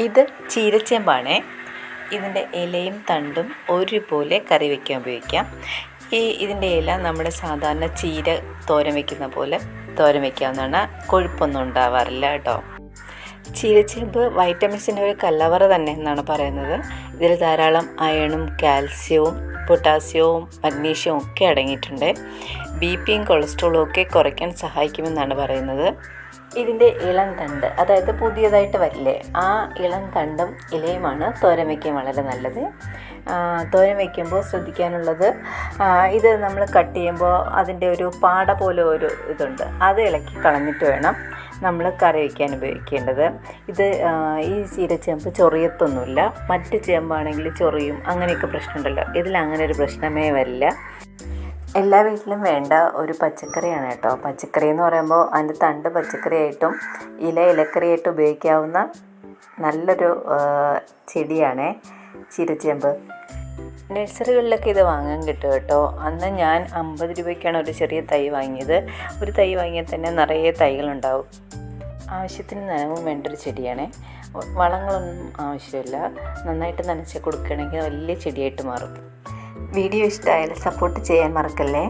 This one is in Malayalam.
ഇത് ചീരച്ചേമ്പാണേ. ഇതിന്റെ ഇലയും തണ്ടും ഒരുപോലെ കറി വയ്ക്കാൻ ഉപയോഗിക്കാം. ഈ ഇതിന്റെ ഇല നമ്മുടെ സാധാരണ ചീര തോരൻ വയ്ക്കുന്ന പോലെ തോരൻ വയ്ക്കാവുന്നതാണ് കൊഴുപ്പൊന്നും ഉണ്ടാവാറില്ല കേട്ടോ. ചീരച്ചേമ്പ് വൈറ്റമിൻസിന്റെ ഒരു കല്ലവറ തന്നെ എന്നാണ് പറയുന്നത്. ഇതിൽ ധാരാളം അയണും കാൽസ്യവും പൊട്ടാസ്യവും മഗ്നീഷ്യവും ഒക്കെ അടങ്ങിയിട്ടുണ്ട്. ബി പിയും കൊളസ്ട്രോളും ഒക്കെ കുറയ്ക്കാൻ സഹായിക്കുമെന്നാണ് പറയുന്നത്. ഇതിന്റെ ഇളം തണ്ട് അതായത് പുതിയതായിട്ട് വരില്ലേ ആ ഇളം തണ്ടും ഇലയുമാണ് തോരൻ വയ്ക്കാൻ വളരെ നല്ലത്. തോരൻ വയ്ക്കുമ്പോൾ ശ്രദ്ധിക്കാനുള്ളത് ഇത് നമ്മൾ കട്ട് ചെയ്യുമ്പോൾ അതിന്റെ ഒരു പാട പോലെ ഒരു ഇതുണ്ട് അത് ഇളക്കി കളഞ്ഞിട്ട് വേണം നമ്മൾ കറി വയ്ക്കാൻ ഉപയോഗിക്കേണ്ടത്. ഇത് ഈ ചീരച്ചേമ്പ് ചൊറിയത്തൊന്നുമില്ല മറ്റ് ചേമ്പാണെങ്കിൽ ചൊറിയും അങ്ങനെയൊക്കെ പ്രശ്നമുണ്ടല്ലോ ഇതിൽ അങ്ങനെ ഒരു പ്രശ്നമേ വരില്ല. എല്ലാ വീട്ടിലും വേണ്ട ഒരു പച്ചക്കറിയാണ് കേട്ടോ. പച്ചക്കറി എന്ന് പറയുമ്പോൾ അതിന്റെ തണ്ട് പച്ചക്കറിയായിട്ടും ഇല ഇലക്കറിയായിട്ടും ഉപയോഗിക്കാവുന്ന നല്ലൊരു ചെടിയാണ്. ചീരച്ചേമ്പ്. നഴ്സറികളിലൊക്കെ ഇത് വാങ്ങാൻ കിട്ടും കേട്ടോ. അന്ന് ഞാൻ അമ്പത് രൂപയ്ക്കാണ് ഒരു ചെറിയ തൈ വാങ്ങിയത്. ഒരു തൈ വാങ്ങിയാൽ തന്നെ നിറയെ തൈകളുണ്ടാവും. ആവശ്യത്തിന് നനവും വേണ്ട ഒരു ചെടിയാണ്. വളങ്ങളൊന്നും ആവശ്യമില്ല. നന്നായിട്ട് നനച്ച് കൊടുക്കുകയാണെങ്കിൽ വലിയ ചെടിയായിട്ട് മാറും. വീഡിയോ ഇഷ്ടമായാൽ സപ്പോർട്ട് ചെയ്യാൻ മറക്കല്ലേ?